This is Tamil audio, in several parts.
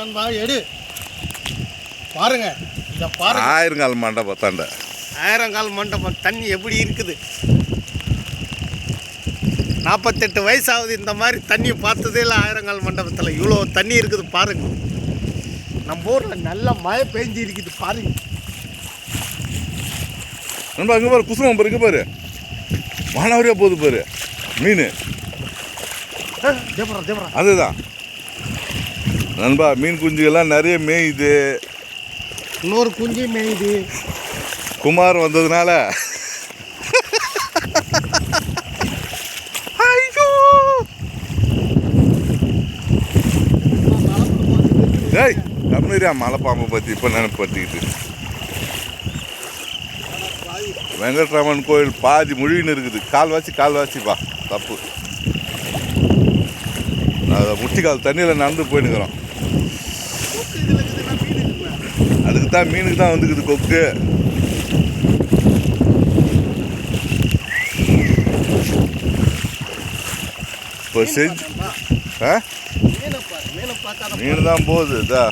நண்பா எடு. பாருங்க இந்த பாருங்க. ஆயிரங்கால் மண்டபம் தாண்ட. ஆயிரங்கால் மண்டபம் தண்ணி எப்படி இருக்குது? நாற்பத்தெட்டு வயசாகுது இந்த மாதிரி தண்ணி பார்த்ததே இல்லை ஆயிரங்கால் மண்டபத்தில். இவ்வளோ தண்ணி இருக்குது பாருங்க. நம்ம ஊரில் நல்ல மழை பெஞ்சு இருக்குது பாருங்க. நண்பா இங்கே பாரு குசுமம் பாரு இங்கே பாரு. மானாவரியா போகுது பாரு மீன். அதுதான். நண்பா மீன் குஞ்சுகள்லாம் நிறைய மேயுது. இன்னொரு குஞ்சு மேயுது. குமார் வந்ததுனால. ஐயோ! ஏய் தமிழரியா மலைப்பாம்பை பற்றி இப்போ நினைப்பட்டுக்கிட்டு. வெங்கட்ராமன் கோயில் பாதி முழுகின்னு இருக்குது. கால்வாசி கால்வாசிப்பா தப்பு. நான் முட்டிக்கால் தண்ணியில் நடந்து போயினுக்கிறோம் அதுக்கு தான் மீனுக்கு தான் வந்துக்குது கொக்கு. இப்போ செஞ்சு ஆ? மீனை தான் போகுது இதா.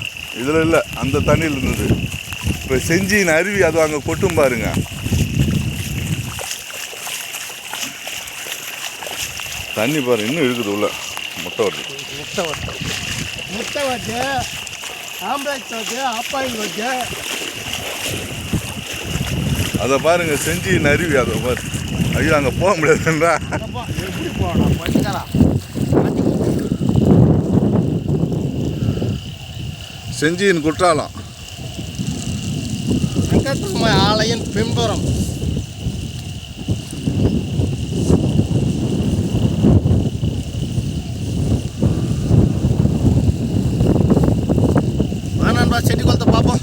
இதில் இல்லை அந்த தண்ணியில் இருந்தது. இப்போ செஞ்சின் அருவி அது அங்கே கொட்டும் பாருங்க. தண்ணி பாரு இன்னும் இருக்குது உள்ள. முட்டை வருது. முட்டை வச்சு முட்டை வச்சு ஆம்லேட் வச்சு ஆப்பாயில் வச்சு அதை பாருங்க செஞ்சின் அருவி அதை பாரு. ஐயோ அங்கே போக முடியாதுன்றா. எப்படி போகணும்? பட்டுக்கரா செஞ்சியின் குற்றாலம். ஆலயம் பின்புறம். రామరాజు చెండికొలత పాపం.